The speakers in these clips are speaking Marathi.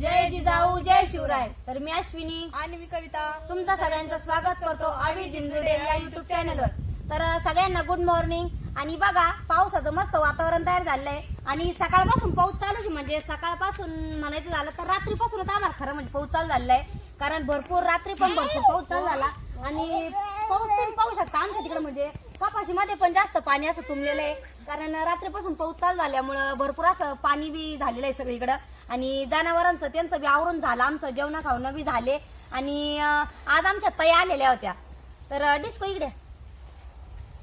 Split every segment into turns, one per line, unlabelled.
जय जिजाऊ जय शिवराय. तर मी अश्विनी
आणि मी कविता.
तुमचं सगळ्यांचं स्वागत करतो आवी जिंजुडे या युट्यूब चॅनलवर तर सगळ्यांना गुड मॉर्निंग आणि बघा पावसाचं मस्त वातावरण तयार झालंय. आणि सकाळपासून पाऊस चालूच. म्हणजे सकाळपासून म्हणायचं झालं तर रात्रीपासूनच आम्हाला खरं म्हणजे पाऊस चालू झालेला आहे कारण भरपूर रात्री पण भरपूर पाऊस चालू झाला. आणि पाऊस तुम्ही पाहू शकता आमच्या तिकडे म्हणजे कपाशीमध्ये पण जास्त पाणी असं तुंबलेलं आहे. कारण रात्रीपासून पाऊस चालू झाल्यामुळं भरपूर असं पाणी बी झालेलं आहे सगळीकडं. आणि जनावरांचं त्यांचं बी आवरून झालं. आमचं जेवण खावणं बी झाले. आणि आज आमच्या तया आलेल्या होत्या. तर डिस्को इकडे.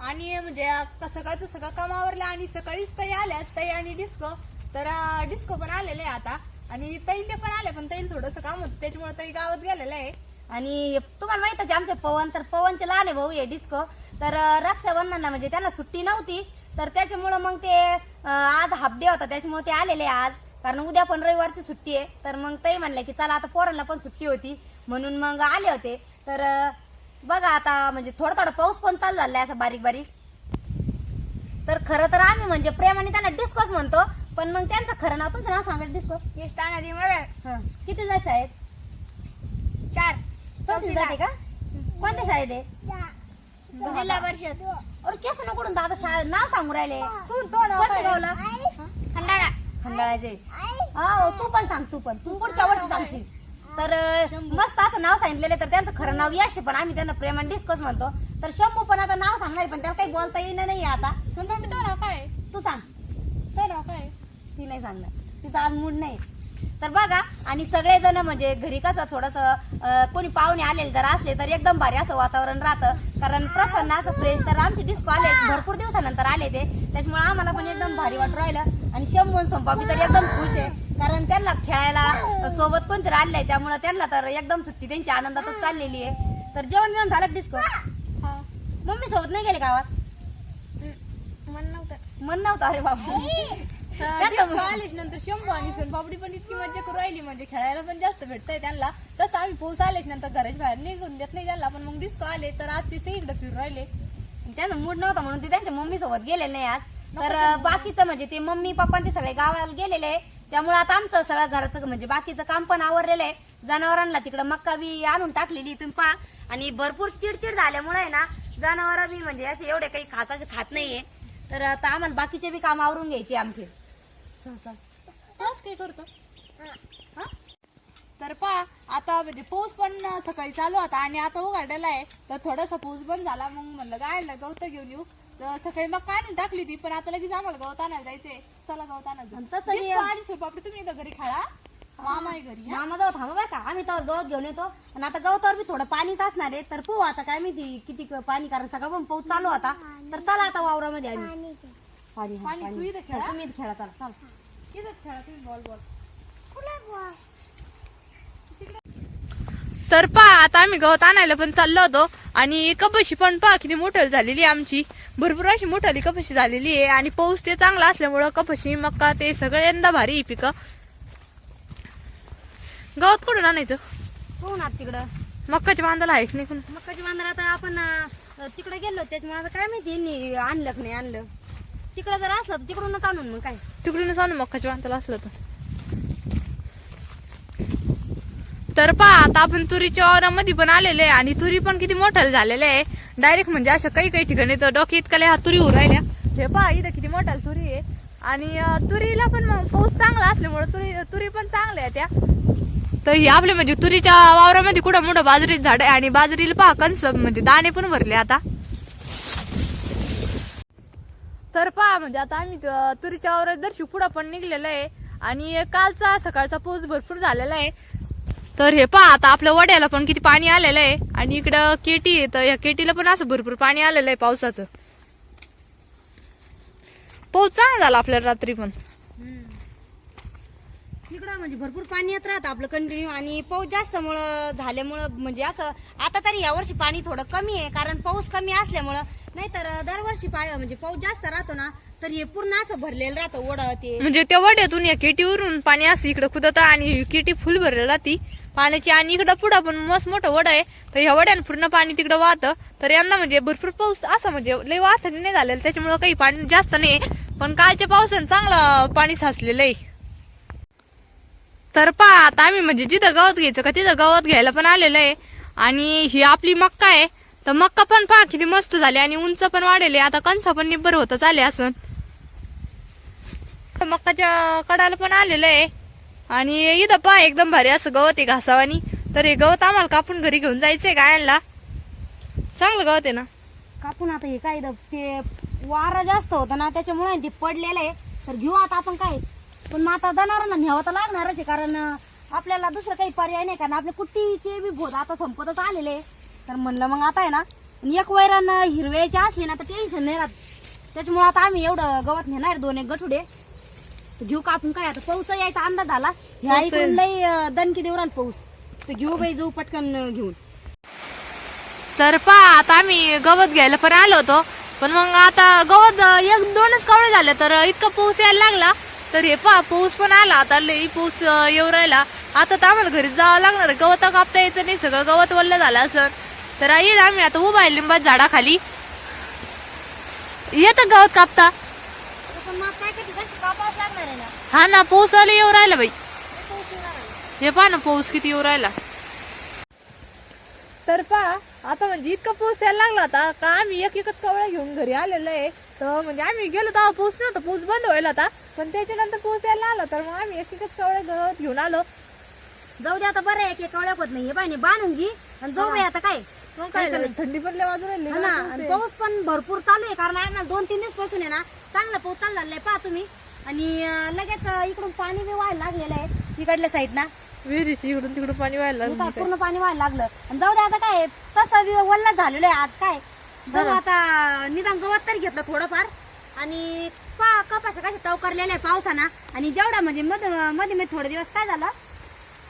आणि म्हणजे क- सकाळचं सगळं कामावरलं आणि सकाळीच तई आल्यास तई आणि डिस्को. तर अं, डिस्को पण आलेले आहे आता. आणि तई ते पण आले पण तैल थोडंसं काम होतं. त्याच्यामुळे तई गावात गेलेलं आहे.
आणि तुम्हाला माहितच आहे आमचे पवन तर पवनचे लहान आहे भाऊ आहे डिस्को. तर अं, रक्षाबंधनला म्हणजे त्यांना सुट्टी नव्हती. तर त्याच्यामुळं मग ते अं, आज हाफ डे होता. त्याच्यामुळे ते आलेले आहे आज. कारण उद्या पण रविवारची सुट्टी आहे. तर मग ते म्हणले की चला आता पोरांना पण सुट्टी होती. म्हणून मग आले होते. तर बघा आता म्हणजे थोडा थोडा पाऊस पण चालू झालाय असा बारीक बारीक. तर खरं तर आम्ही म्हणजे प्रेमाने त्यांना डिस्कोच म्हणतो पण मग त्यांचं खरं नाव तुमचं नाव सांगा डिस्को
यश तानाजी मगर
हं. किती जास्त आहेत
चार.
चौथी जाते का? कोणत्या शाळेत आहे?
जिल्हा परिषद.
अरे केस नको दादा शाळेत नाव सांगू राहिले.
तू तो नाव
कोणत्या? गावला?
खंडाळा
खंडाळ्याचे. हा तू पण सांग तू पण. तू पुढच्या वर्षी सांगशील. तर मस्त असं नाव सांगितलेलं तर त्यांचं खरं नाव यश पण आम्ही त्यांना प्रेमान डिस्कस म्हणतो. तर शंभू पण आता नाव सांगणार पण त्याला काही बोलता येईना नाही आता.
सुनपापडी तो नाव काय
तू सांग.
तो नाव काय
ती नाही सांगणार. तिचा आज मूड नाही. तर बघा आणि सगळेजण म्हणजे घरी कसं थोडस कोणी पाहुणे आलेले जर असले तर एकदम भारी असं वातावरण राहतं. कारण प्रसन्न असं फ्रेश तर आमचे डिस्को आले भरपूर दिवसानंतर आले ते. त्याच्यामुळे आम्हाला पण एकदम भारी वाटू राहिलं. आणि शंभून सोमपापी तर एकदम खुश आहे. कारण त्यांना खेळायला सोबत कोणतरी आले आहे त्यामुळे त्यांना तर एकदम सुट्टी त्यांची आनंदातच चाललेली आहे. तर जेवण जेवण झालं डिस्को
हा
मम्मी सोबत नाही गेले गावात?
मन नव्हतं.
मन नव्हतं अरे
डिस्को आलीच नंतर शंभू आणि सोनपापडी पण इतकी मजा करू राहिली म्हणजे खेळायला पण जास्त भेटतंय त्यांना. तसं आम्ही पाऊस आलेच नंतर घराच्या बाहेर निघून देत नाही त्यांना पण मग डिस्को आले तर आज ते इकडे फिरून राहिले.
त्यांना मूड नव्हता म्हणून ते त्यांच्या मम्मी सोबत गेलेले नाही आज. तर बाकीचं म्हणजे ते मम्मी पप्पा ते सगळे गावाला गेलेले. आहे त्यामुळे आता आमचं सगळं घराचं म्हणजे बाकीचं काम पण आवरलेलं आहे. जनावरांना तिकडं मक्का बी आणून टाकलेली तुम्ही पहा. आणि भरपूर चिडचिड झाल्यामुळे आहे ना जनावर बी म्हणजे असे एवढे काही खासाचे खात नाहीये. तर आता आम्हाला बाकीचे बी काम आवरून घ्यायचे आमचे. चल चल.
तोच काय करतो? हा? तर पा आता म्हणजे पाऊस पण सकाळी चालू होता आणि आता उघडलेला आहे. तर थोडासा पाऊस बंद झाला मग म्हणलं काय गवत घेऊन येऊ? तर सकाळी मग काय टाकली ती पण आता लगेच आम्हाला गवत आणायला जायचंय. चला गवत आणायला
आणि
सोनपापडी तुम्ही इथं घरी खेळा. मामा आहे घरी हा?
मामा जाऊ थांबा बरं का. आम्ही तर गवत घेऊन येतो. आणि आता गवतावर बी थोडं पाणीच असणार आहे. तर पाहू आता काय माहिती किती पाणी कारण सगळं पण पाऊस चालू होता. तर चला आता वावरामध्ये आम्ही. पाणी
खेळा.
तुम्ही इथं खेळा चला चला.
खेळा तुम्ही बॉल बॉल? तर पा आता आम्ही गवत आणायला पण चाललो होतो आणि कपाशी पण पा किती मोठं झालेली आहे आमची. भरपूर अशी मोठाली कपाशी झालेली आहे आणि पाऊस ते चांगला असल्यामुळं कपाशी मक्का ते सगळं यंदा भारी आहे पिकं. गवत कुठून आणायचं?
पाहू ना तिकडं?
मक्काच्या बांधाला आहेच नाही कोण.
मक्काची बांधर आता आपण तिकडे गेलो त्याच्यामुळे आता काय माहिती आणलं का नाही आणलं. तिकडं जर असलं तर तिकडूनच आणून मग काय?
तिकडूनच आणू मक्काच्या बांधाला असलं तर. तर पहा आता आपण तुरीच्या वावरामध्ये पण आलेले आहे आणि तुरी पण किती मोठ्या झालेले आहे. डायरेक्ट म्हणजे अशा काही काही ठिकाणी तर डोके इतकाले हा तुरी उरायल्या हे पहा इथं किती मोठ्या तुरी आहे. आणि तुरीला पण मग पाऊस चांगला असल्यामुळे तुरी तुरी पण चांगल्या आहे त्या तर हे आपले म्हणजे तुरीच्या वावरामध्ये कुठं मोठं बाजरीचं झाड आहे आणि बाजरीला पहा कंस म्हणजे दाणे पण भरले आता. तर पहा म्हणजे आता आम्ही तुरीच्या वावरात दर्शी पुढं पण निघलेलं आहे. आणि कालचा सकाळचा पाऊस भरपूर झालेला आहे. तर हे पहा आता आपल्या वड्याला पण किती पाणी आलेलं आहे. आणि इकडं केटी आहे तर या केटीला पण असं भरपूर पाणी आलेलं आहे पावसाचं. पाऊस चांगला झाला आपल्याला रात्री पण.
तिकडं म्हणजे भरपूर पाणी येत राहतं आपलं कंटिन्यू आणि पाऊस जास्तमुळं झाल्यामुळं म्हणजे असं आता तरी यावर्षी पाणी थोडं कमी आहे कारण पाऊस कमी असल्यामुळं. नाहीतर दरवर्षी पा- म्हणजे पाऊस जास्त राहतो ना तर हे पूर्ण असं भरलेलं राहतं ओढ ते.
म्हणजे त्या वड्यातून या केटीवरून पाणी असं इकडं खुदत आणि ही केटी फुल भरलेली राहती. पाण्याची आणि इकडं पुढं पण मस्त मोठं वड आहे. तर ह्या वड्यानं पूर्ण पाणी तिकडं वाहतं. तर यांना म्हणजे भरपूर पाऊस असं म्हणजे लय वाहत नाही झालेलं त्याच्यामुळं काही पाणी जास्त नाही. पण कालच्या पावसानं चांगलं पाणी साचलेलं आहे. तर पहा आता आम्ही म्हणजे जिथं गवत घ्यायचं का तिथं गवत घ्यायला पण आलेलं आहे. आणि ही आपली मक्का आहे. तर मक्का पण पहा किती मस्त झाली. आणि उंच पण वाढेल आता कणसा पण निब्बर होत आले असं तर मक्काच्या कडाला पण आलेलं आहे. आणि इथं पहा एकदम भारी असं गवत आहे घासावानी. तर हे गवत आम्हाला कापून घरी घेऊन जायचंय गायांना. चांगलं गवत आहे ना?
कापून आता हे काय इथं ते वारं जास्त होतं ना त्याच्यामुळे ते पडलेलं आहे. तर घेऊ आता आपण काय? पण मग आता जनावरांना न्यावं तर लागणारच आहे कारण आपल्याला दुसरं काही पर्याय नाही कारण आपल्या कुट्टीचे बी भोत आता संपतच आलेले. तर म्हणलं मग आता आहे ना एक वैरण हिरव्याची असली ना तर टेन्शन नाही राहत. त्याच्यामुळे आता आम्ही एवढं गवत नेणार दोन एक गठुडे. तर घेऊ का आपण काय आता पाऊस यायचा अंदाज झाला ह्या इकडून लई दणकी देऊ राहिला पाऊस. तर घेऊ बाई जाऊ पटकन घेऊन.
तर पहा आता आम्ही गवत घ्यायला पण आलो होतो. पण मग आता गवत एक दोनच कवळे झाले तर इतका पाऊस यायला लागला. तर हे पहा पाऊस पण आला आता लई पाऊस येऊ राहिला. आता तर आम्हाला घरी जावं लागणार. गवत कापता यायचं नाही सगळं गवत वल्ल झालं असं तर येईल आम्ही आता उभा आहे लिंबात झाडाखाली. येतं गवत कापता.
पण मग काय करते? तशी कापावंच लागणार आहे ना.
हा ना पाऊस आला येऊ राहिला बाई. हे पहा ना पाऊस किती येऊ राहिला. तर पहा आता म्हणजे इतका पाऊस यायला लागला होता का आम्ही एक एकच कवळ्या घेऊन घरी आलेलो आहे. तर म्हणजे आम्ही गेलो तेव्हा पाऊस नव्हता पाऊस बंद व्हायला होता पण त्याच्यानंतर पाऊस यायला आला तर मग आम्ही एक एकच कवळ्या गवत घेऊन आलो.
जाऊ दे आता बरं आहे की कळत होत नाही बाईने बांधून घे आणि जाऊ बाई आता काय?
मग काय झालं? थंडी पण लय वाजून राहिली
हा ना आणि पाऊस पण भरपूर चालू आहे कारण आहे ना दोन तीन दिवसपासून आहे ना चांगला पाऊस चालू झालेला आहे पहा तुम्ही. आणि अं, लगेच अं, इकडून पाणी बी व्हायला लागलेलं आहे इकडल्या साईड ना
विहिरीची इकडून तिकडून पाणी व्हायला लागलं
पूर्ण पाणी व्हायला लागलं. आणि जाऊ दे आता काय तसं बी वल्ल झालेलं आहे आज काय. जाऊ आता निदान गवत तरी घेतलं थोडंफार. आणि पा कपाशा कशा टवकारलेल्या आहे पावसाना. आणि जेवढा म्हणजे मध्ये मध्ये मध्ये थोडे दिवस काय झालं?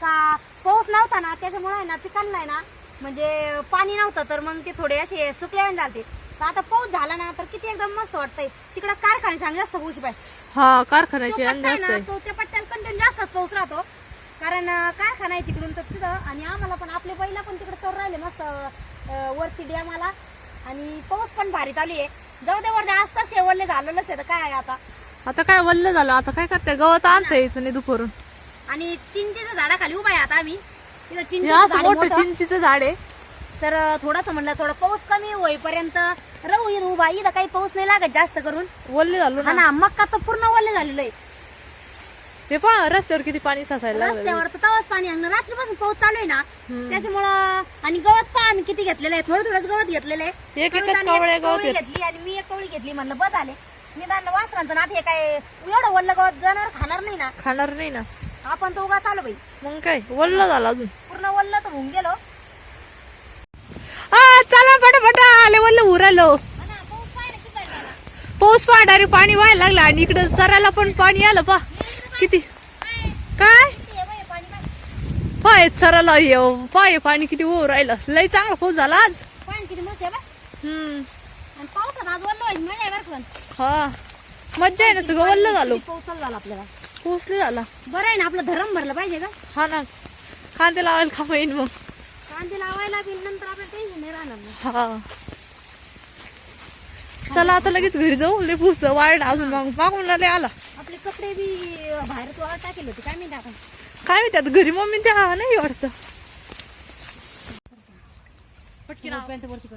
का पाऊस नव्हता ना त्याच्यामुळे आहे ना पिकांना आहे ना म्हणजे पाणी नव्हतं तर मग ते थोडे असे सुकले झालते. तर आता पाऊस झाला ना तर किती एकदम मस्त वाटतंय. तिकडे कारखाने चांगले जास्त पाऊस पाहिजे.
हा
तो
कारखान्याची
पट्टा
अंदाज
आहे ना तो त्या पट्ट्याला कंटिन्यू जास्तच पाऊस राहतो. कारण अं, कारखाना आहे तिकडून तर तिथं आणि आम्हाला पण आपले बैला पण तिकडे चोर राहिले मस्त अं, वरती डॅमाला आणि पाऊस पण भारी चालू आहे. जाऊ दे वरती आज तर शेवटले झालेलंच आहे तर काय आहे आता?
आता काय वल्ल झालं आता काय करते गवत आणता यायचं नाही दुपारून
आणि चिंचेच्या झाडाखाली उभा आहे आता आम्ही. तिथं
हे
चिंचेचं
असं
झाड आहे
मोठं
मोठं.
चिंचीचं झाड आहे.
तर थोडस म्हणलं थोडं पाऊस कमी होईपर्यंत राहू इथं उभा इथं काही पाऊस नाही लागत जास्त करून.
वल्ल झालो
हा
ना
ना मक्का तर पूर्ण वल्ले झालेलं आहे.
ते पहा रस्त्यावर किती पाणी साचायला लागलं
रस्त्यावर तर तवाच पाणी आहे. रात्रीपासून पाऊस चालू आहे ना. त्याच्यामुळं आणि गवत पहा आम्ही किती घेतलेलं आहे. थोडं थोडंच गवत घेतलेलं आहे.
एक एकच
कविताने एक
कवळे गवत
कवळी
घेत-
घेतली आणि मी एक कवळी घेतली म्हणलं बस आले निदान वासरांचं नात हे काय एवढं वल्ल गवत जनावर खाणार नाही ना.
खाणार नाही ना.
आपण तर उगा चालू बाई.
मग काय? वल्ल झालं अजून.
पूर्ण वल्ल तर होऊन गेलो.
आ चला पटापट. आले वल्ल उरालो.
हा ना, पाऊस.
पाऊस पाडारे पाणी व्हायला लागलं आणि इकडं चरायला पण पाणी आलं पा किती? काय?
पाय.
चरायला येऊ पाय पाणी किती ओ राहिलं. लय चांगला पाऊस झाला आज.
पाणी किती मस्त आहे बा.
हम्म.
आणि पावसात आज वल्ल व्हायची मजा आहे बरं का पण.
हा. मज्जा आहे ना सगळं. वल्ल झालो
किती पाऊस चालू झाला आपल्याला.
पोचले झाला.
बरं आहे ना आपलं धरम भरलं पाहिजे का?
हा ना. कांदे लावायला खा येईन मग?
कांदे लावायला बिल नंतर आपल्याला टेन्शन नाही राहणार.
हा. चला आता लगेच घरी जाऊ. लय पुढच वाढ अजून मग मागून लय आला.
कपडे बी बाहेर तो टाकेल होते काय माहिती आपण
काय माहिती आता घरी मम्मी त्या नाही वाटतं. पटकी
पॅन्ट वरती कर.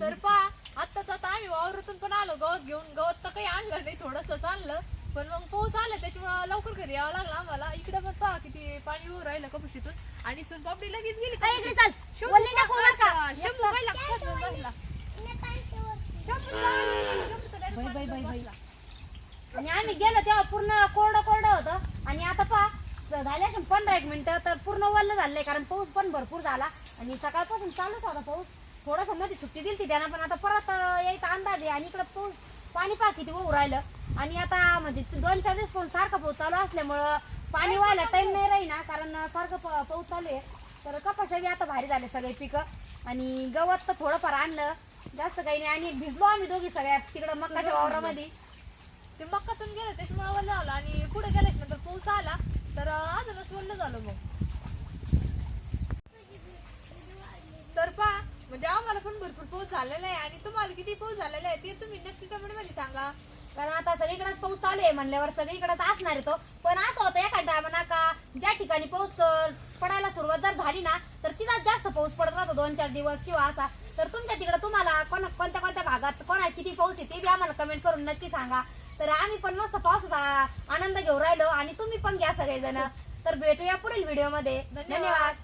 तर पा आत्ताच आता आम्ही वावरातून पण आलो गवत घेऊन. गवत तर काही आणलं नाही थोडस आणलं. पण मग पाऊस आला त्याच्यामुळे लवकर घरी यावं लागलं आम्हाला. इकडे पण पहा किती पाणी येऊ राहिलं कपुशीतून. आणि सोनपापडी लगेच गेली
ए, बाई, बाई, बाई, बाई. आणि आम्ही गेलो तेव्हा पूर्ण कोरडं कोरडं होतं. आणि आता पहा झाले असेल पंधरा एक मिनिटं तर पूर्ण वल्ल झालंय कारण पाऊस पण भरपूर झाला. आणि सकाळपासून चालूच होता पाऊस. थोडसमध्ये सुट्टी दिली त्यांना पण आता परत यायचा अंदाज आहे. आणि इकडं पाऊस पाणी पा किती होऊ राहिलं. आणि आता म्हणजे दोन चार दिवस पण सारखा पाऊस चालू असल्यामुळं पाणी व्हायला टाइम नाही राही ना कारण सारखं पाऊस चालू आहे. तर कपाशाळी आता भारी झाले सगळे पिकं. आणि गवत तर थोडंफार आणलं. जास्त काही नाही. आणि भिजलो आम्ही दोघी सगळ्या तिकडं मक्काच्या वावरामध्ये.
ते मक्कातून गेलं त्याच्यामुळे वल्ल झालं आणि पुढे गेल्याच्यानंतर पाऊस आला तर अजूनच वल्ल झालं मग. तर पा म्हणजे आम्हाला पण भरपूर पाऊस झालेला आहे आणि तुम्हाला किती पाऊस झालेला आहे ते तुम्ही नक्की कमेंटमध्ये सांगा.
कारण आता सगळीकडेच पाऊस चालू आहे म्हणल्यावर सगळीकडेच असणार आहे तो. पण असं होतं एखाद्या टायमाना का ज्या ठिकाणी पाऊस पडायला सुरुवात जर झाली ना तिथं जास्त पाऊस पडत राहतो दोन चार दिवस किंवा असा. तर तुमच्या तिकडे तुम्हाला कोण कोणत्या कोणत्या भागात कोणा किती पाऊस येते बी आम्हाला कमेंट करून नक्की सांगा. तर आम्ही पण मस्त पावसाचा आनंद घेऊ राहिलो आणि तुम्ही पण घ्या सगळेजण. तर भेटूया पुढील व्हिडिओमध्ये धन्यवाद.